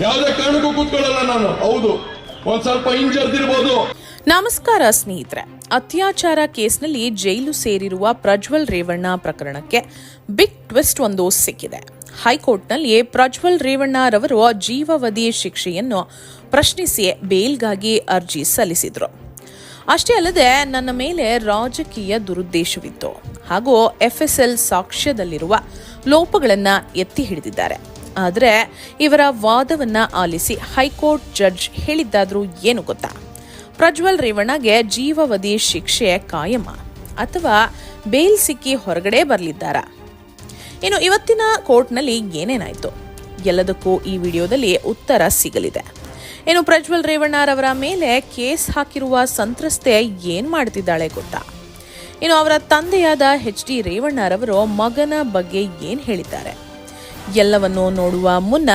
ಯಾವುದೇ ಕಾರಣಕ್ಕೂ ಕೂತ್ಕೊಳ್ಳಲ್ಲ ನಾನು. ಹೌದು. ಒಂದ್ ಸ್ವಲ್ಪ ಹಿಂಜರ್ದಿರ್ಬೋದು ನಮಸ್ಕಾರ ಸ್ನೇಹಿತರೆ. ಅತ್ಯಾಚಾರ ಕೇಸ್ನಲ್ಲಿ ಜೈಲು ಸೇರಿರುವ ಪ್ರಜ್ವಲ್ ರೇವಣ್ಣ ಪ್ರಕರಣಕ್ಕೆ ಬಿಗ್ ಟ್ವಿಸ್ಟ್ ಒಂದು ಸಿಕ್ಕಿದೆ. ಹೈಕೋರ್ಟ್ನಲ್ಲಿ ಪ್ರಜ್ವಲ್ ರೇವಣ್ಣರವರು ಜೀವಾವಧಿ ಶಿಕ್ಷೆಯನ್ನು ಪ್ರಶ್ನಿಸಿ ಬೇಲ್ಗಾಗಿ ಅರ್ಜಿ ಸಲ್ಲಿಸಿದ್ರು. ಅಷ್ಟೇ ಅಲ್ಲದೆ ನನ್ನ ಮೇಲೆ ರಾಜಕೀಯ ದುರುದ್ದೇಶವಿತ್ತು. ಹಾಗೂ ಎಫ್ಎಸ್ಎಲ್ ಸಾಕ್ಷ್ಯದಲ್ಲಿರುವ ಲೋಪಗಳನ್ನು ಎತ್ತಿ ಹಿಡಿದಿದ್ದಾರೆ. ಆದರೆ ಇವರ ವಾದವನ್ನ ಆಲಿಸಿ ಹೈಕೋರ್ಟ್ ಜಡ್ಜ್ ಹೇಳಿದ್ದಾದ್ರೂ ಏನು ಗೊತ್ತಾ? ಪ್ರಜ್ವಲ್ ರೇವಣ್ಣಗೆ ಜೀವಾವಧಿ ಶಿಕ್ಷೆ ಕಾಯಮ ಅಥವಾ ಬೇಲ್ ಸಿಕ್ಕಿ ಹೊರಗಡೆ ಬರಲಿದ್ದಾರಾ? ಇನ್ನು ಇವತ್ತಿನ ಕೋರ್ಟ್ನಲ್ಲಿ ಏನೇನಾಯಿತು? ಎಲ್ಲದಕ್ಕೂ ಈ ವಿಡಿಯೋದಲ್ಲಿ ಉತ್ತರ ಸಿಗಲಿದೆ. ಇನ್ನು ಪ್ರಜ್ವಲ್ ರೇವಣ್ಣರವರ ಮೇಲೆ ಕೇಸ್ ಹಾಕಿರುವ ಸಂತ್ರಸ್ತೆ ಏನ್ ಮಾಡ್ತಿದ್ದಾಳೆ ಗೊತ್ತಾ? ಇನ್ನು ಅವರ ತಂದೆಯಾದ ಎಚ್ ಡಿ ರೇವಣ್ಣರವರು ಮಗನ ಬಗ್ಗೆ ಏನ್ ಹೇಳಿದ್ದಾರೆ? ಎಲ್ಲವನ್ನು ನೋಡುವ ಮುನ್ನ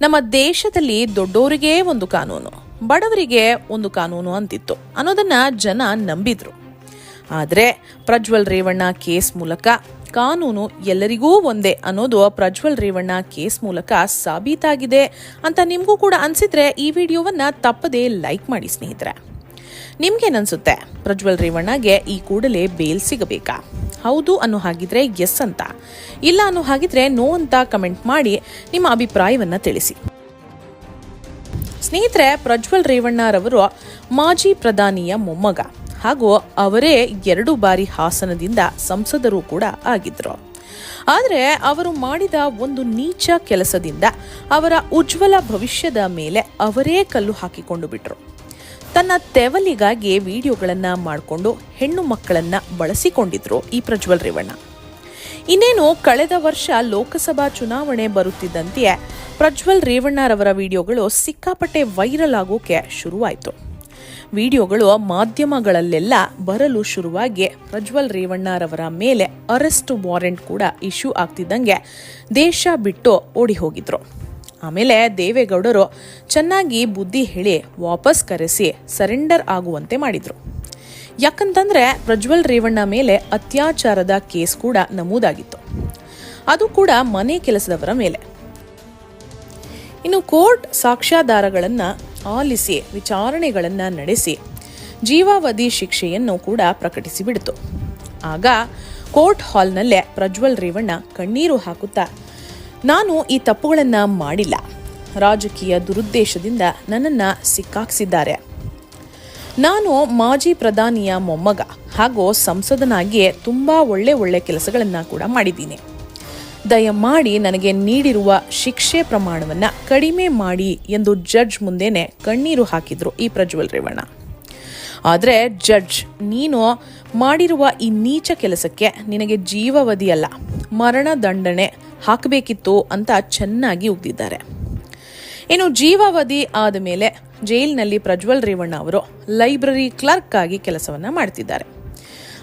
ನಮ್ಮ ದೇಶದಲ್ಲಿ ದೊಡ್ಡವರಿಗೆ ಒಂದು ಕಾನೂನು, ಬಡವರಿಗೆ ಒಂದು ಕಾನೂನು ಅಂತಿತ್ತು. ಅನ್ನೋದನ್ನ ಜನ ನಂಬಿದ್ರು. ಆದರೆ ಪ್ರಜ್ವಲ್ ರೇವಣ್ಣ ಕೇಸ್ ಮೂಲಕ ಕಾನೂನು ಎಲ್ಲರಿಗೂ ಒಂದೇ ಅನ್ನೋದು ಪ್ರಜ್ವಲ್ ರೇವಣ್ಣ ಕೇಸ್ ಮೂಲಕ ಸಾಬೀತಾಗಿದೆ ಅಂತ ನಿಮಗೂ ಕೂಡ ಅನ್ಸಿದ್ರೆ ಈ ವಿಡಿಯೋವನ್ನ ತಪ್ಪದೇ ಲೈಕ್ ಮಾಡಿ ಸ್ನೇಹಿತರೆ. ನಿಮ್ಗೇನನ್ಸುತ್ತೆ? ಪ್ರಜ್ವಲ್ ರೇವಣ್ಣಗೆ ಈ ಕೂಡಲೇ ಬೇಲ್ ಸಿಗಬೇಕಾ? ಹೌದು ಅನ್ನೋ ಹಾಗಿದ್ರೆ ಎಸ್ ಅಂತ. ಇಲ್ಲ ಅನ್ನೋ ಹಾಗಿದ್ರೆ ನೋ ಅಂತ ಕಮೆಂಟ್ ಮಾಡಿ ನಿಮ್ಮ ಅಭಿಪ್ರಾಯವನ್ನ ತಿಳಿಸಿ. ಸ್ನೇಹಿತರೆ, ಪ್ರಜ್ವಲ್ ರೇವಣ್ಣರವರು ಮಾಜಿ ಪ್ರಧಾನಿಯ ಮೊಮ್ಮಗ. ಹಾಗೂ ಅವರೇ ಎರಡು ಬಾರಿ ಹಾಸನದಿಂದ ಸಂಸದರು ಕೂಡ ಆಗಿದ್ರು. ಆದರೆ ಅವರು ಮಾಡಿದ ಒಂದು ನೀಚ ಕೆಲಸದಿಂದ ಅವರ ಉಜ್ವಲ ಭವಿಷ್ಯದ ಮೇಲೆ ಅವರೇ ಕಲ್ಲು ಹಾಕಿಕೊಂಡು ಬಿಟ್ರು. ತನ್ನ ತೆವಲಿಗಾಗಿ ವಿಡಿಯೋಗಳನ್ನ ಮಾಡಿಕೊಂಡು ಹೆಣ್ಣು ಮಕ್ಕಳನ್ನ ಬಳಸಿಕೊಂಡಿದ್ರು ಈ ಪ್ರಜ್ವಲ್ ರೇವಣ್ಣ. ಇನ್ನೇನು ಕಳೆದ ವರ್ಷ ಲೋಕಸಭಾ ಚುನಾವಣೆ ಬರುತ್ತಿದ್ದಂತೆಯೇ ಪ್ರಜ್ವಲ್ ರೇವಣ್ಣರವರ ವಿಡಿಯೋಗಳು ಸಿಕ್ಕಾಪಟ್ಟೆ ವೈರಲ್ ಆಗೋಕೆ ಶುರುವಾಯಿತು. ವಿಡಿಯೋಗಳು ಮಾಧ್ಯಮಗಳಲ್ಲೆಲ್ಲ ಬರಲು ಶುರುವಾಗಿ ಪ್ರಜ್ವಲ್ ರೇವಣ್ಣರವರ ಮೇಲೆ ಅರೆಸ್ಟ್ ವಾರೆಂಟ್ ಕೂಡ ಇಶ್ಯೂ ಆಗ್ತಿದ್ದಂಗೆ ದೇಶ ಬಿಟ್ಟು ಓಡಿ ಹೋಗಿದ್ರು. ಆಮೇಲೆ ದೇವೇಗೌಡರು ಚೆನ್ನಾಗಿ ಬುದ್ಧಿ ಹೇಳಿ ವಾಪಸ್ ಕರೆಸಿ ಸರೆಂಡರ್ ಆಗುವಂತೆ ಮಾಡಿದ್ರು. ಯಾಕಂತಂದ್ರೆ ಪ್ರಜ್ವಲ್ ರೇವಣ್ಣ ಮೇಲೆ ಅತ್ಯಾಚಾರದ ಕೇಸ್ ಕೂಡ ನಮೂದಾಗಿತ್ತು. ಅದು ಕೂಡ ಮನೆ ಕೆಲಸದವರ ಮೇಲೆ. ಇನ್ನು ಕೋರ್ಟ್ ಸಾಕ್ಷ್ಯಾಧಾರಗಳನ್ನು ಆಲಿಸಿ ವಿಚಾರಣೆಗಳನ್ನು ನಡೆಸಿ ಜೀವಾವಧಿ ಶಿಕ್ಷೆಯನ್ನು ಕೂಡ ಪ್ರಕಟಿಸಿಬಿಡ್ತು. ಆಗ ಕೋರ್ಟ್ ಹಾಲ್ನಲ್ಲೇ ಪ್ರಜ್ವಲ್ ರೇವಣ್ಣ ಕಣ್ಣೀರು ಹಾಕುತ್ತಾ ನಾನು ಈ ತಪ್ಪುಗಳನ್ನು ಮಾಡಿಲ್ಲ. ರಾಜಕೀಯ ದುರುದ್ದೇಶದಿಂದ ನನ್ನನ್ನು ಸಿಕ್ಕಾಕ್ಸಿದ್ದಾರೆ. ನಾನು ಮಾಜಿ ಪ್ರಧಾನಿಯ ಮೊಮ್ಮಗ ಹಾಗೂ ಸಂಸದನಾಗಿಯೇ ತುಂಬ ಒಳ್ಳೆ ಒಳ್ಳೆ ಕೆಲಸಗಳನ್ನು ಕೂಡ ಮಾಡಿದ್ದೀನಿ. ದಯಮಾಡಿ ನನಗೆ ನೀಡಿರುವ ಶಿಕ್ಷೆ ಪ್ರಮಾಣವನ್ನು ಕಡಿಮೆ ಮಾಡಿ ಎಂದು ಜಡ್ಜ್ ಮುಂದೆನೆ ಕಣ್ಣೀರು ಹಾಕಿದ್ರು ಈ ಪ್ರಜ್ವಲ್ ರೇವಣ್ಣ. ಆದರೆ ಜಡ್ಜ್, ನೀನು ಮಾಡಿರುವ ಈ ನೀಚ ಕೆಲಸಕ್ಕೆ ನಿನಗೆ ಜೀವಾವಧಿ ಅಲ್ಲ ಮರಣ ದಂಡನೆ ಹಾಕಬೇಕಿತ್ತು ಅಂತ ಚೆನ್ನಾಗಿ ಉಗ್ದಿದ್ದಾರೆ ಇನ್ನು ಜೀವಾವಧಿ ಆದ ಮೇಲೆ ಜೈಲಿನಲ್ಲಿ ಪ್ರಜ್ವಲ್ ರೇವಣ್ಣ ಅವರು ಲೈಬ್ರರಿ ಕ್ಲರ್ಕ್ ಆಗಿ ಕೆಲಸವನ್ನ ಮಾಡ್ತಿದ್ದಾರೆ.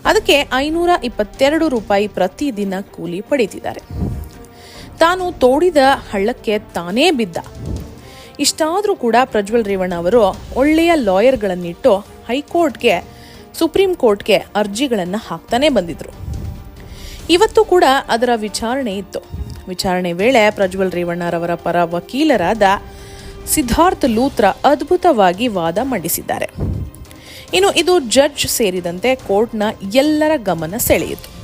ಅದಕ್ಕೆ ಐನೂರ ಇಪ್ಪತ್ತೆರಡು ರೂಪಾಯಿ ಪ್ರತಿದಿನ ಕೂಲಿ ಪಡೀತಿದ್ದಾರೆ. ತಾನು ತೋಡಿದ ಹಳ್ಳಕ್ಕೆ ತಾನೇ ಬಿದ್ದ. ಇಷ್ಟಾದರೂ ಕೂಡ ಪ್ರಜ್ವಲ್ ರೇವಣ್ಣ ಅವರು ಒಳ್ಳೆಯ ಲಾಯರ್ಗಳನ್ನಿಟ್ಟು ಹೈಕೋರ್ಟ್ಗೆ, ಸುಪ್ರೀಂ ಕೋರ್ಟ್ಗೆ ಅರ್ಜಿಗಳನ್ನು ಹಾಕ್ತಾನೆ ಬಂದಿದ್ರು. ಇವತ್ತು ಕೂಡ ಅದರ ವಿಚಾರಣೆ ಇತ್ತು. ವಿಚಾರಣೆ ವೇಳೆ ಪ್ರಜ್ವಲ್ ರೇವಣ್ಣರವರ ಪರ ವಕೀಲರಾದ ಸಿದ್ಧಾರ್ಥ್ ಲೂತ್ರ ಅದ್ಭುತವಾಗಿ ವಾದ ಮಂಡಿಸಿದ್ದಾರೆ. ಇನ್ನು ಇದು ಜಡ್ಜ್ ಸೇರಿದಂತೆ ಕೋರ್ಟ್ನ ಎಲ್ಲರ ಗಮನ ಸೆಳೆಯಿತು.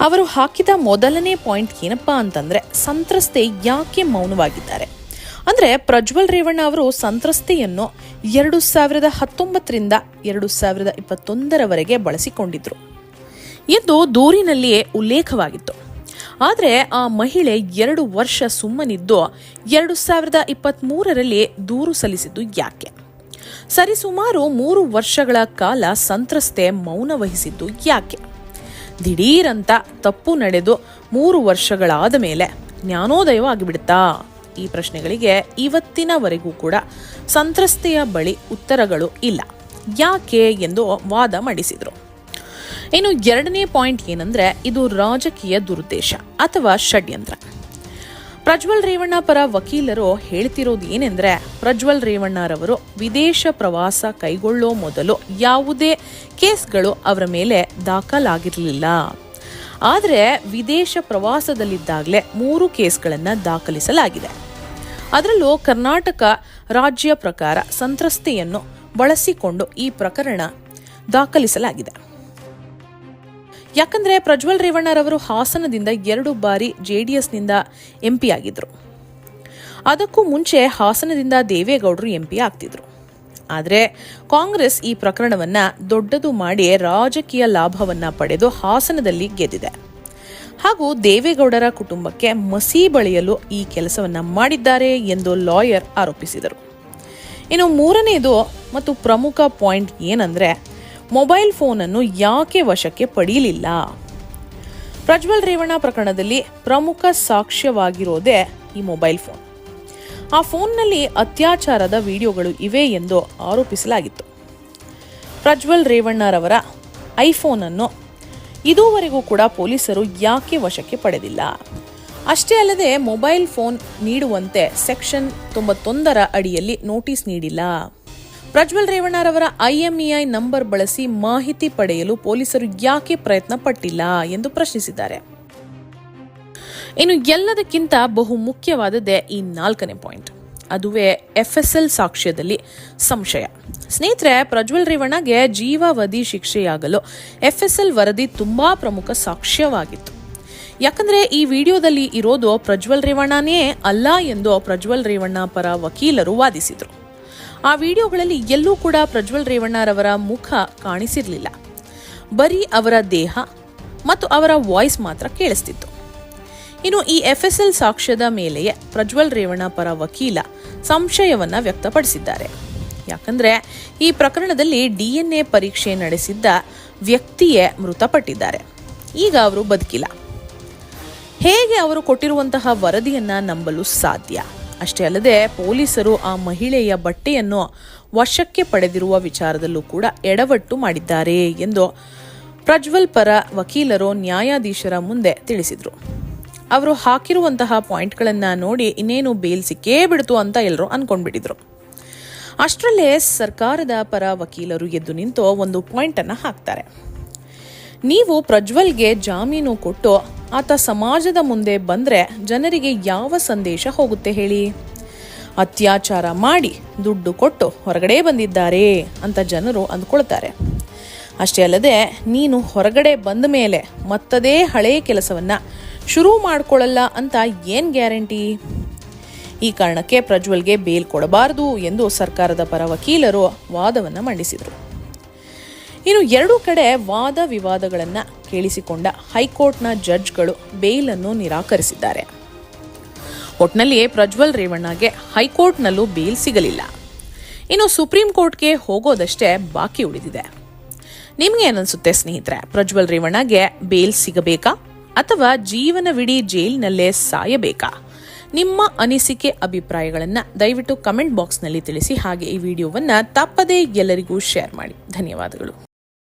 ಅವರು ಹಾಕಿದ ಮೊದಲನೇ ಪಾಯಿಂಟ್ ಏನಪ್ಪಾ ಅಂತಂದ್ರೆ ಸಂತ್ರಸ್ತೆ ಯಾಕೆ ಮೌನವಾಗಿದ್ದಾರೆ? ಅಂದ್ರೆ ಪ್ರಜ್ವಲ್ ರೇವಣ್ಣ ಅವರು ಸಂತ್ರಸ್ತೆಯನ್ನು ಎರಡು ಸಾವಿರದ ಹತ್ತೊಂಬತ್ತರಿಂದ ಎರಡು ಸಾವಿರದ ಇಪ್ಪತ್ತೊಂದರವರೆಗೆ ಬಳಸಿಕೊಂಡಿದ್ರು. ಎಂದು ದೂರಿನಲ್ಲಿಯೇ ಉಲ್ಲೇಖವಾಗಿತ್ತು. ಆದರೆ ಆ ಮಹಿಳೆ ಎರಡು ವರ್ಷ ಸುಮ್ಮನಿದ್ದು ಎರಡು ಸಾವಿರದ ಇಪ್ಪತ್ತ್ಮೂರರಲ್ಲಿ ದೂರು ಸಲ್ಲಿಸಿದ್ದು ಯಾಕೆ? ಸರಿಸುಮಾರು ಮೂರು ವರ್ಷಗಳ ಕಾಲ ಸಂತ್ರಸ್ತೆ ಮೌನ ವಹಿಸಿದ್ದು ಯಾಕೆ? ದಿಢೀರಂತ ತಪ್ಪು ನಡೆದು ಮೂರು ವರ್ಷಗಳಾದ ಮೇಲೆ ಜ್ಞಾನೋದಯವಾಗಿಬಿಡ್ತಾ ಈ ಪ್ರಶ್ನೆಗಳಿಗೆ ಇವತ್ತಿನವರೆಗೂ ಕೂಡ ಸಂತ್ರಸ್ತೆಯ ಬಳಿ ಉತ್ತರಗಳು ಇಲ್ಲ. ಯಾಕೆ ಎಂದು ವಾದ ಮಂಡಿಸಿದರು. ಇನ್ನು ಎರಡನೇ ಪಾಯಿಂಟ್ ಏನಂದ್ರೆ ಇದು ರಾಜಕೀಯ ದುರುದ್ದೇಶ ಅಥವಾ ಷಡ್ಯಂತ್ರ. ಪ್ರಜ್ವಲ್ ರೇವಣ್ಣ ಪರ ವಕೀಲರು ಹೇಳ್ತಿರೋದು ಏನೆಂದ್ರೆ ಪ್ರಜ್ವಲ್ ರೇವಣ್ಣರವರು ವಿದೇಶ ಪ್ರವಾಸ ಕೈಗೊಳ್ಳೋ ಮೊದಲು ಯಾವುದೇ ಕೇಸ್ಗಳು ಅವರ ಮೇಲೆ ದಾಖಲಾಗಿರಲಿಲ್ಲ. ಆದರೆ ವಿದೇಶ ಪ್ರವಾಸದಲ್ಲಿದ್ದಾಗಲೇ ಮೂರು ಕೇಸ್ಗಳನ್ನು ದಾಖಲಿಸಲಾಗಿದೆ. ಅದರಲ್ಲೂ ಕರ್ನಾಟಕ ರಾಜ್ಯ ಪ್ರಕಾರ ಸಂತ್ರಸ್ತೆಯನ್ನು ಬಳಸಿಕೊಂಡು ಈ ಪ್ರಕರಣ ದಾಖಲಿಸಲಾಗಿದೆ. ಯಾಕಂದ್ರೆ ಪ್ರಜ್ವಲ್ ರೇವಣ್ಣರವರು ಹಾಸನದಿಂದ ಎರಡು ಬಾರಿ ಜೆಡಿಎಸ್ನಿಂದ ಎಂಪಿ ಆಗಿದ್ರು. ಅದಕ್ಕೂ ಮುಂಚೆ ಹಾಸನದಿಂದ ದೇವೇಗೌಡರು ಎಂಪಿ ಆಗ್ತಿದ್ರು. ಆದರೆ ಕಾಂಗ್ರೆಸ್ ಈ ಪ್ರಕರಣವನ್ನ ದೊಡ್ಡದು ಮಾಡಿ ರಾಜಕೀಯ ಲಾಭವನ್ನ ಪಡೆದು ಹಾಸನದಲ್ಲಿ ಗೆದ್ದಿದೆ. ಹಾಗೂ ದೇವೇಗೌಡರ ಕುಟುಂಬಕ್ಕೆ ಮಸಿ ಬಳಿಯಲು ಈ ಕೆಲಸವನ್ನ ಮಾಡಿದ್ದಾರೆ ಎಂದು ಲಾಯರ್ ಆರೋಪಿಸಿದರು. ಇನ್ನು ಮೂರನೆಯದು ಮತ್ತು ಪ್ರಮುಖ ಪಾಯಿಂಟ್ ಏನಂದ್ರೆ ಮೊಬೈಲ್ ಫೋನನ್ನು ಯಾಕೆ ವಶಕ್ಕೆ ಪಡೆಯಲಿಲ್ಲ? ಪ್ರಜ್ವಲ್ ರೇವಣ್ಣ ಪ್ರಕರಣದಲ್ಲಿ ಪ್ರಮುಖ ಸಾಕ್ಷ್ಯವಾಗಿರೋದೇ ಈ ಮೊಬೈಲ್ ಫೋನ್. ಆ ಫೋನ್ನಲ್ಲಿ ಅತ್ಯಾಚಾರದ ವಿಡಿಯೋಗಳು ಇವೆ ಎಂದು ಆರೋಪಿಸಲಾಗಿತ್ತು. ಪ್ರಜ್ವಲ್ ರೇವಣ್ಣರವರ ಐಫೋನನ್ನು ಇದುವರೆಗೂ ಕೂಡ ಪೊಲೀಸರು ಯಾಕೆ ವಶಕ್ಕೆ ಪಡೆದಿಲ್ಲ? ಅಷ್ಟೇ ಅಲ್ಲದೆ ಮೊಬೈಲ್ ಫೋನ್ ನೀಡುವಂತೆ ಸೆಕ್ಷನ್ ತೊಂಬತ್ತೊಂದರ ಅಡಿಯಲ್ಲಿ ನೋಟಿಸ್ ನೀಡಿಲ್ಲ. ಪ್ರಜ್ವಲ್ ರೇವಣ್ಣರವರ ಐಎಂಇಐ ನಂಬರ್ ಬಳಸಿ ಮಾಹಿತಿ ಪಡೆಯಲು ಪೊಲೀಸರು ಯಾಕೆ ಪ್ರಯತ್ನ ಪಟ್ಟಿಲ್ಲ ಎಂದು ಪ್ರಶ್ನಿಸಿದ್ದಾರೆ. ಇನ್ನು ಎಲ್ಲದಕ್ಕಿಂತ ಬಹು ಮುಖ್ಯವಾದದ್ದೇ ಈ ನಾಲ್ಕನೇ ಪಾಯಿಂಟ್. ಅದುವೇ ಎಫ್ ಎಸ್ ಎಲ್ ಸಾಕ್ಷ್ಯದಲ್ಲಿ ಸಂಶಯ. ಸ್ನೇಹಿತರೆ, ಪ್ರಜ್ವಲ್ ರೇವಣ್ಣಗೆ ಜೀವಾವಧಿ ಶಿಕ್ಷೆಯಾಗಲು ಎಫ್ ಎಸ್ ಎಲ್ ವರದಿ ತುಂಬಾ ಪ್ರಮುಖ ಸಾಕ್ಷ್ಯವಾಗಿತ್ತು. ಯಾಕಂದ್ರೆ ಈ ವಿಡಿಯೋದಲ್ಲಿ ಇರೋದು ಪ್ರಜ್ವಲ್ ರೇವಣ್ಣನೇ ಅಲ್ಲ ಎಂದು ಪ್ರಜ್ವಲ್ ರೇವಣ್ಣ ಪರ ವಕೀಲರು ವಾದಿಸಿದರು. ಆ ವಿಡಿಯೋಗಳಲ್ಲಿ ಎಲ್ಲೂ ಕೂಡ ಪ್ರಜ್ವಲ್ ರೇವಣ್ಣರವರ ಮುಖ ಕಾಣಿಸಿರಲಿಲ್ಲ. ಬರೀ ಅವರ ದೇಹ ಮತ್ತು ಅವರ ವಾಯ್ಸ್ ಮಾತ್ರ ಕೇಳಿಸ್ತಿತ್ತು. ಇನ್ನು ಈ ಎಫ್ಎಸ್ಎಲ್ ಸಾಕ್ಷ್ಯದ ಮೇಲೆಯೇ ಪ್ರಜ್ವಲ್ ರೇವಣ್ಣ ಪರ ವಕೀಲ ಸಂಶಯವನ್ನ ವ್ಯಕ್ತಪಡಿಸಿದ್ದಾರೆ. ಯಾಕಂದ್ರೆ ಈ ಪ್ರಕರಣದಲ್ಲಿ ಡಿಎನ್ಎ ಪರೀಕ್ಷೆ ನಡೆಸಿದ್ದ ವ್ಯಕ್ತಿಯೇ ಮೃತಪಟ್ಟಿದ್ದಾರೆ. ಈಗ ಅವರು ಬದುಕಿಲ್ಲ. ಹೇಗೆ ಅವರು ಕೊಟ್ಟಿರುವಂತಹ ವರದಿಯನ್ನ ನಂಬಲು ಸಾಧ್ಯ? ಅಷ್ಟೇ ಅಲ್ಲದೆ ಪೊಲೀಸರು ಆ ಮಹಿಳೆಯ ಬಟ್ಟೆಯನ್ನು ವಶಕ್ಕೆ ಪಡೆದಿರುವ ವಿಚಾರದಲ್ಲೂ ಕೂಡ ಎಡವಟ್ಟು ಮಾಡಿದ್ದಾರೆ ಎಂದು ಪ್ರಜ್ವಲ್ ಪರ ವಕೀಲರು ನ್ಯಾಯಾಧೀಶರ ಮುಂದೆ ತಿಳಿಸಿದರು. ಅವರು ಹಾಕಿರುವಂತಹ ಪಾಯಿಂಟ್ಗಳನ್ನು ನೋಡಿ ಇನ್ನೇನು ಬೇಲ್ ಸಿಕ್ಕೇ ಬಿಡ್ತು ಅಂತ ಎಲ್ಲರೂ ಅನ್ಕೊಂಡ್ಬಿಟ್ಟಿದ್ರು. ಅಷ್ಟರಲ್ಲೇ ಸರ್ಕಾರದ ಪರ ವಕೀಲರು ಎದ್ದು ನಿಂತು ಒಂದು ಪಾಯಿಂಟ್ ಅನ್ನ ಹಾಕ್ತಾರೆ. ನೀವು ಪ್ರಜ್ವಲ್ಗೆ ಜಾಮೀನು ಕೊಟ್ಟು ಆತ ಸಮಾಜದ ಮುಂದೆ ಬಂದ್ರೆ ಜನರಿಗೆ ಯಾವ ಸಂದೇಶ ಹೋಗುತ್ತೆ ಹೇಳಿ? ಅತ್ಯಾಚಾರ ಮಾಡಿ ದುಡ್ಡು ಕೊಟ್ಟು ಹೊರಗಡೆ ಬಂದಿದ್ದಾರೆ ಅಂತ ಜನರು ಅಂದ್ಕೊಳ್ತಾರೆ. ಅಷ್ಟೇ ಅಲ್ಲದೆ ನೀನು ಹೊರಗಡೆ ಬಂದ ಮೇಲೆ ಮತ್ತದೇ ಹಳೇ ಕೆಲಸವನ್ನ ಶುರು ಮಾಡ್ಕೊಳ್ಳಲ್ಲ ಅಂತ ಏನ್ ಗ್ಯಾರಂಟಿ? ಈ ಕಾರಣಕ್ಕೆ ಪ್ರಜ್ವಲ್ಗೆ ಬೇಲ್ ಕೊಡಬಾರದು ಎಂದು ಸರ್ಕಾರದ ಪರ ವಕೀಲರು ವಾದವನ್ನು ಮಂಡಿಸಿದರು. ಇನ್ನು ಎರಡೂ ಕಡೆ ವಾದ ವಿವಾದಗಳನ್ನು ಕೇಳಿಸಿಕೊಂಡ ಹೈಕೋರ್ಟ್ನ ಜಡ್ಜ್ಗಳು ಬೇಲನ್ನು ನಿರಾಕರಿಸಿದ್ದಾರೆ. ಒಟ್ನಲ್ಲಿಯೇ ಪ್ರಜ್ವಲ್ ರೇವಣ್ಣಗೆ ಹೈಕೋರ್ಟ್ನಲ್ಲೂ ಬೇಲ್ ಸಿಗಲಿಲ್ಲ. ಇನ್ನು ಸುಪ್ರೀಂ ಕೋರ್ಟ್ಗೆ ಹೋಗೋದಷ್ಟೇ ಬಾಕಿ ಉಳಿದಿದೆ. ನಿಮ್ಗೆ ಏನನ್ಸುತ್ತೆ ಸ್ನೇಹಿತರೆ, ಪ್ರಜ್ವಲ್ ರೇವಣ್ಣಗೆ ಬೇಲ್ ಸಿಗಬೇಕಾ? ಅಥವಾ ಜೀವನವಿಡೀ ಜೈಲಿನಲ್ಲೇ ಸಾಯಬೇಕಾ? ನಿಮ್ಮ ಅನಿಸಿಕೆ ಅಭಿಪ್ರಾಯಗಳನ್ನು ದಯವಿಟ್ಟು ಕಮೆಂಟ್ ಬಾಕ್ಸ್ನಲ್ಲಿ ತಿಳಿಸಿ ಹಾಗೆ ಈ ವಿಡಿಯೋವನ್ನು ತಪ್ಪದೇ ಎಲ್ಲರಿಗೂ ಶೇರ್ ಮಾಡಿ. ಧನ್ಯವಾದಗಳು.